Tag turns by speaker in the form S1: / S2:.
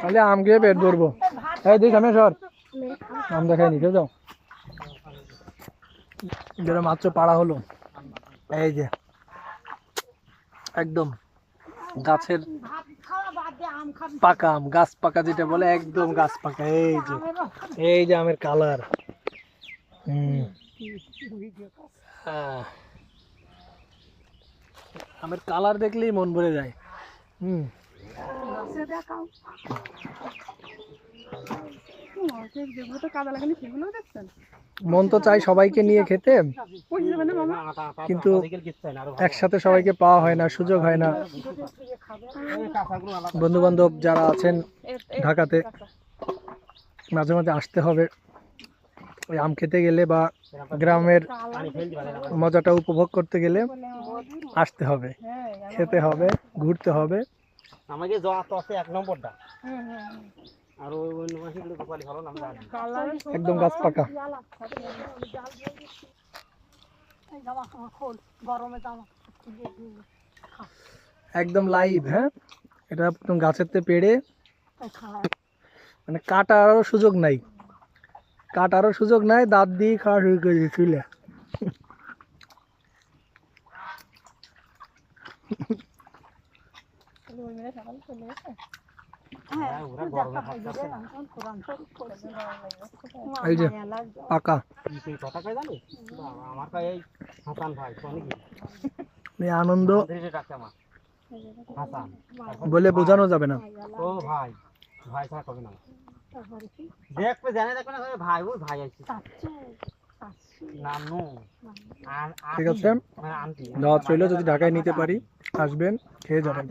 S1: তাহলে আম পেট সর। আম মাত্র পাড়া হলো। এই যে, একদম গাছের পাকা আম, গাছ পাকা যেটা বলে, একদম গাছ পাকা। এই যে এই যে আমের কালার। হ্যাঁ। আমের কালার দেখলেই মন ভরে যায়। হুম। মন তো চাই সবাইকে নিয়ে খেতে। কিন্তু একসাথে সবাইকে পাওয়া হয় না সুযোগ হয় না। বন্ধু বান্ধব যারা আছেন ঢাকাতে মাঝে মাঝে আসতে হবে। ওই আম খেতে গেলে বা গ্রামের মজাটা উপভোগ করতে গেলে আসতে হবে খেতে হবে ঘুরতে হবে।
S2: আমাকে আছে এক নম্বরটা। আর ওই অন্য মাসিগুলো তো ভালো না।
S1: একদম গাছ পাকা। একদম লাইভ হ্যাঁ? এটা একদম গাছের তে পেড়ে মানে কাটারও সুযোগ নাই। কাটারও সুযোগ নাই দাঁত দিয়ে খাওয়া শুরু করে দিয়েছিল
S2: হ্যাঁ।
S1: এই যে পাকা। আনন্দ। বলে বোঝানো যাবে না।
S2: ও ভাই ভাই ছাড়া কবে না? দেখবে জানে দেখবে না ভাই ওই ভাই আইছি নানু।
S1: ঠিক আছে
S2: না চলে
S1: দাওয়াত রইল যদি ঢাকায় নিতে পারি আসবেন খেয়ে যাবেন।